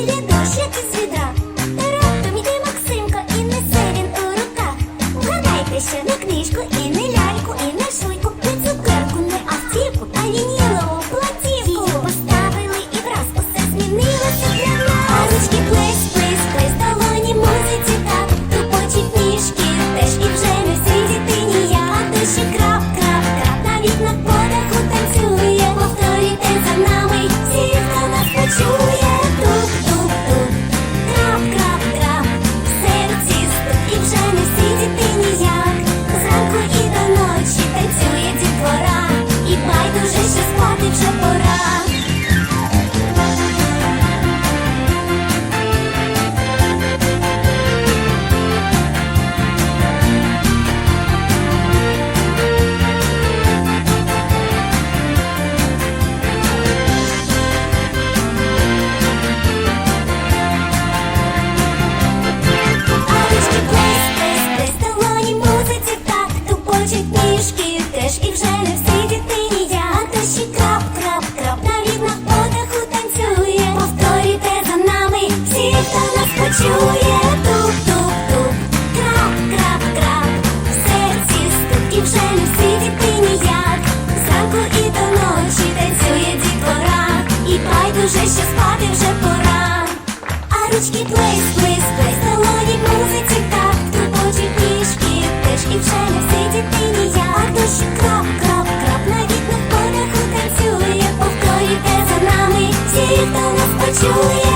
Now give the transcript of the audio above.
рядочок із відра. Раптом йде Максимко і несе він у руках. Вгадайте, що не книжку, і не ляльку, і не шуйку, не цукерку, не автівку, а лінілову платівку. Поставили і враз усе змінилося для нас. Палички плесь, плесь, долоні музиці так. Ніжки, теж і вже не всі дітині я. А душі крап, крап, крап, навіть на спати вже пора, а ручки плейс, плейс, плейс, долоні музиці так, турбочі пішки, теж в вже не всі дітині я, а душі крап, крап, крап, навіть на полях танцює, повторюйте за нами, всі, хто нас почує.